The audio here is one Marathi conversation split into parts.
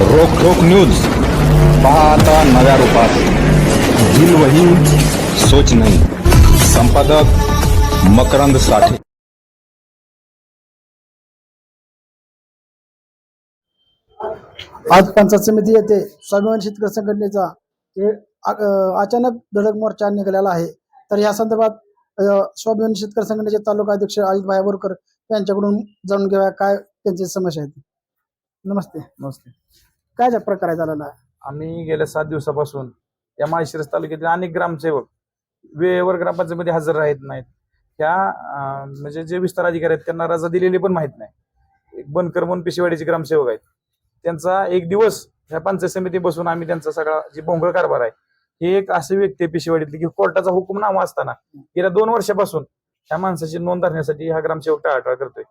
रोखोक न्यूज. पाहता नव्या रूपात. दिल वही सोच नाही. संपादक मकरंद साठे. आज पंचायत समिती येथे स्वाभिमान शेतकरी संघटनेचा हे अचानक धडक मोर्चा निघालेला आहे. तर या संदर्भात स्वाभिमान शेतकरी संघटनेचे तालुका अध्यक्ष अजित भाई बोरकर यांच्याकडून जाणून घेऊया काय त्यांची समस्या आहे नमस्ते. नमस्ते. काय ज्या प्रकारे झालेला आहे? आम्ही गेल्या सात दिवसापासून या माळशिरस तालुक्यातील अनेक ग्रामसेवक वेळेवर ग्रामपंचायतीमध्ये हजर राहत नाहीत. त्या अं, म्हणजे जे विस्तार अधिकारी आहेत त्यांना रजा दिलेली पण माहीत नाही. एक बनकर म्हणून पिशेवाडीचे ग्रामसेवक आहेत. त्यांचा एक दिवस ह्या पंचायत समिती बसून आम्ही त्यांचा सगळा जे भोंगळ कारभार आहे ही एक अशी व्यक्ती आहे पिशेवाडीतली की कोर्टाचा हुकुमनामा असताना गेल्या दोन वर्षापासून ह्या माणसाची नोंद धरण्यासाठी हा ग्रामसेवक टाळाटाळ करतोय.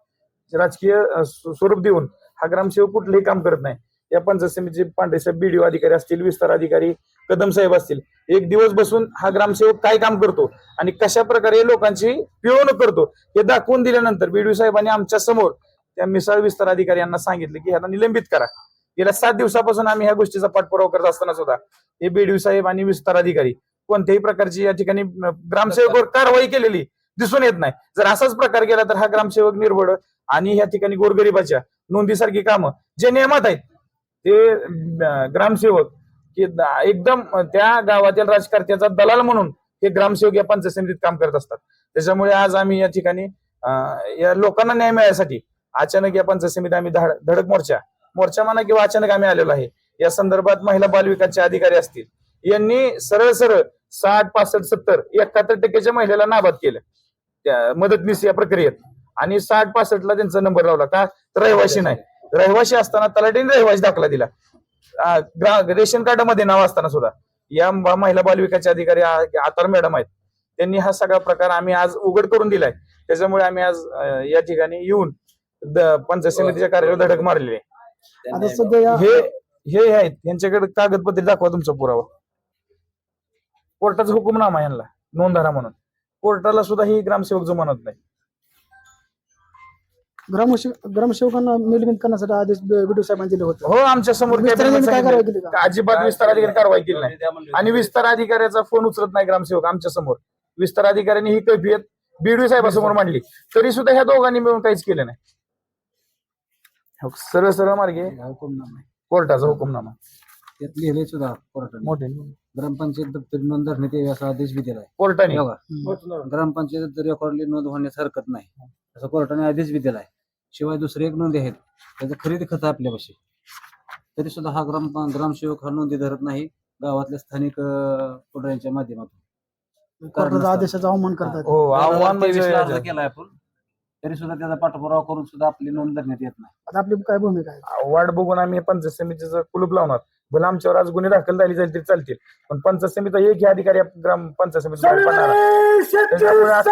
राजकीय स्वरूप देऊन हा ग्रामसेवक कुठलंही काम करत नाही. या पंचायत समितीचे पांढरेसाहेब बीडीओ अधिकारी असतील विस्तार अधिकारी कदम साहेब असतील एक दिवस बसून हा ग्रामसेवक काय काम करतो आणि कशा प्रकारे लोकांची पिळवणूक करतो हे दाखवून दिल्यानंतर बीडीओ साहेबांनी आमच्यासमोर त्या मिसाळ विस्तार अधिकारी यांना सांगितलं की ह्याला निलंबित करा. गेल्या सात दिवसापासून आम्ही ह्या गोष्टीचा पाठपुरावा करत असताना सुद्धा हे बीडीओ साहेब आणि विस्तार अधिकारी कोणत्याही प्रकारची या ठिकाणी ग्रामसेवकवर कारवाई केलेली दिसून येत नाही. जर असाच प्रकार केला तर हा ग्रामसेवक निर्भड आणि या ठिकाणी गोरगरिबाच्या नोंदीसारखी कामं जे नियमात आहेत. ते ग्रामसेवक की एकदम त्या गावातील राजकारत्याचा दलाल म्हणून हे ग्रामसेवक या पंचायत समितीत काम करत असतात. त्याच्यामुळे आज आम्ही या ठिकाणी या लोकांना न्याय मिळायसाठी अचानक या पंचायत समिती आम्ही धडक मोर्चा मोर्चा म्हणा किंवा अचानक आम्ही आलेलो आहे. या संदर्भात महिला बालविकासचे अधिकारी असतील. यांनी सरळ सरळ साठ पासष्ट सत्तर एकाहत्तर टक्क्याच्या महिलेला नाबाद केलं. त्या मदतनीस या प्रक्रियेत. आणि साठ पासष्टला त्यांचा नंबर लावला का? रहिवाशी नाही. रहिवाशी असताना तलाठीने रहिवासी दाखला दिला. रेशन कार्डमध्ये नाव असताना सुद्धा. या महिला बाल विकासचे अधिकारी आतार मॅडम आहेत. त्यांनी हा सगळा प्रकार आम्ही आज उघड करून दिलाय. त्याच्यामुळे आम्ही आज या ठिकाणी येऊन द- पंचायत समितीच्या कार्यालयावर धडक मारलेली हे हे आहेत. यांच्याकडे कागदपत्रे दाखवा तुमचा पुरावा. कोर्टाचा हुकुमनामा यांना. नोंदधारा म्हणून. कोर्टाला सुद्धा ही ग्रामसेवक जमानत नाही. ग्रामसेवक ग्रामसेवकांना निलंबित करण्यासाठी आदेश बीडीओ साहेबांनी दिले होते. हो आमच्यासमोर विस्ताराने काय कारवाई केली का? अजिबात विस्तार अधिकारी कारवाई केली नाही. आणि विस्तार अधिकाऱ्याचा फोन उचलत नाही ग्रामसेवक आमच्यासमोर. विस्तार अधिकाऱ्यांनी ही कैफियत बीडीओ साहेबांसमोर मांडली. तरी सुद्धा ह्या दोघांनी मिळून काहीच केलं नाही. हो, सरळ सरळ मार्गे. कोर्टाचा हुकुमनामा. त्यात लिहिले सुद्धा कोर्टाने. मोठे ग्रामपंचायत दप्तरी नोंद धरण्यात यावी असा आदेश बी दिलाय. कोर्टाने? बघा ग्रामपंचायत रेकॉर्डली नोंद होण्यास हरकत नाही. असं कोर्टाने आदेश बी दिलाय. शिवाय दुसरे एक नोंदी आहेत. त्याचं खरेदी खत आपल्यापाशी. तरी सुद्धा हा ग्राम ग्रामसेवक हा नोंदी धरत नाही. गावातल्या स्थानिक अं, पुढाऱ्यांच्या माध्यमातून. कोर्टाचा आदेशाचा अवमान करतात. हो आव्हान म्हणजे तेवीसला अर्ज केलाय आपण. तरी सुद्धा त्याचा पाठपुरावा करून सुद्धा आपली नोंद धरण्यात येत नाही. आता आपली काय भूमिका आहे? वाट बघून आम्ही हे पंचायत समितीचं कुलूप लावणार. भले आमच्यावर आज गुन्हे दाखल झाली जाईल तरी चालतील. पण पंचायत समितीचा एक अधिकारी आप- ग्राम पंचायत समिती त्याच्यामुळे आज